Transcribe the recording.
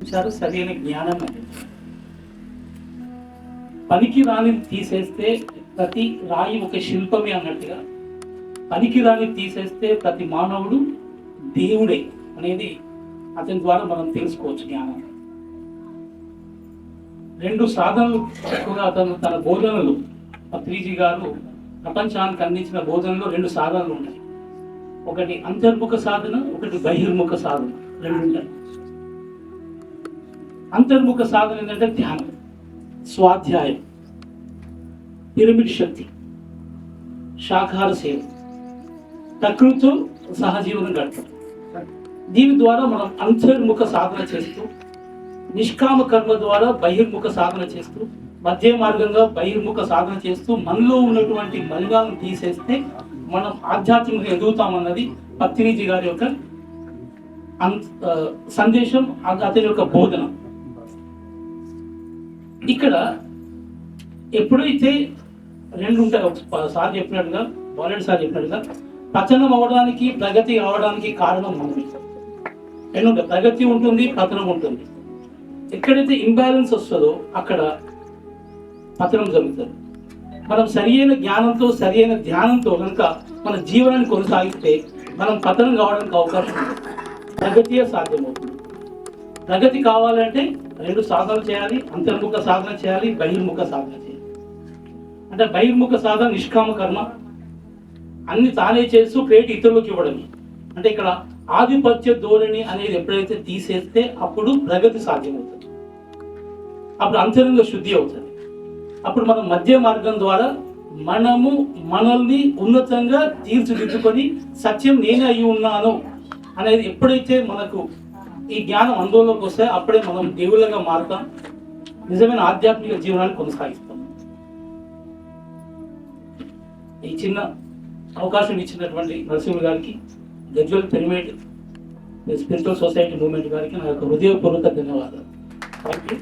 ఇచ్చారు సరైన జ్ఞానం అనేది పనికి రాని తీసేస్తే ప్రతి రాయి ఒక శిల్పమే అన్నట్టుగా పనికి రాని తీసేస్తే ప్రతి మానవుడు దేవుడే అనేది అతని ద్వారా మనం తెలుసుకోవచ్చు జ్ఞానం రెండు సాధనలు ఎక్కువగా అతను తన బోధనలు పత్రిజీ గారు ప్రపంచానికి అందించిన బోధనలో రెండు సాధనలు ఉన్నాయి. ఒకటి అంతర్ముఖ సాధన ఒకటి బహిర్ముఖ సాధన రెండు ఉంటాయి. అంతర్ముఖ సాధన ఏంటంటే ధ్యానం స్వాధ్యాయం పిరమిడ్ శక్తి శాకాహార సేవ. ప్రకృతితో సహజీవనం గడపడం. దీని ద్వారా మనం అంతర్ముఖ సాధన చేస్తూ నిష్కామ కర్మ ద్వారా బహిర్ముఖ సాధన చేస్తూ మధ్య మార్గంగా బహిర్ముఖ సాధన చేస్తూ మనలో ఉన్నటువంటి మలినాలను తీసేస్తే మనం ఆధ్యాత్మికంగా ఎదుగుతామన్నది పత్రిజీ గారి యొక్క అన్- సందేశం అతని యొక్క బోధన. ఇక్కడ ఎప్పుడైతే రెండు ఉంటాయి సార్ చెప్పినట్టుగా బాలెడ్ సార్ చెప్పినట్టుగా పతనం అవ్వడానికి ప్రగతి అవడానికి కారణం ఉంది రెండు ప్రగతి ఉంటుంది పతనం ఉంటుంది. ఎక్కడైతే ఇంబ్యాలెన్స్ వస్తుందో అక్కడ పతనం జరుగుతుంది. మనం సరియైన జ్ఞానంతో సరియైన ధ్యానంతో కనుక మన జీవనాన్ని కొనసాగిస్తే మనం పతనం కావడానికి అవకాశం ఉంది. ప్రగతియే సాధ్యమవుతుంది. ప్రగతి కావాలంటే రెండు సాధనలు చేయాలి అంతర్ముఖ సాధన చేయాలి బహిర్ముఖ సాధన చేయాలి. అంటే బహిర్ముఖ సాధన నిష్కామ కర్మ అన్ని తానే చేస్తూ క్రెడిట్ ఇతరులకు ఇవ్వడం అంటే ఇక్కడ ఆధిపత్య ధోరణి అనేది ఎప్పుడైతే తీసేస్తే అప్పుడు ప్రగతి సాధ్యమవుతుంది. అప్పుడు అంతరంగ శుద్ధి అవుతుంది. అప్పుడు మనం మధ్య మార్గం ద్వారా మనము మనల్ని ఉన్నతంగా తీర్చిదిద్దుకొని సత్యం నేనే అయి ఉన్నాను అనేది ఎప్పుడైతే మనకు ఈ జ్ఞానం అందులోకి వస్తే అప్పుడే మనం దేవుళ్ళగా మారుతాం. నిజమైన ఆధ్యాత్మిక జీవనాన్ని కొనసాగిస్తాం. ఈ చిన్న అవకాశం ఇచ్చినటువంటి నరసింహుడు గారికి Gajwel pyramid spiritual society movement గారికి నా యొక్క హృదయపూర్వక ధన్యవాదాలు. Thank you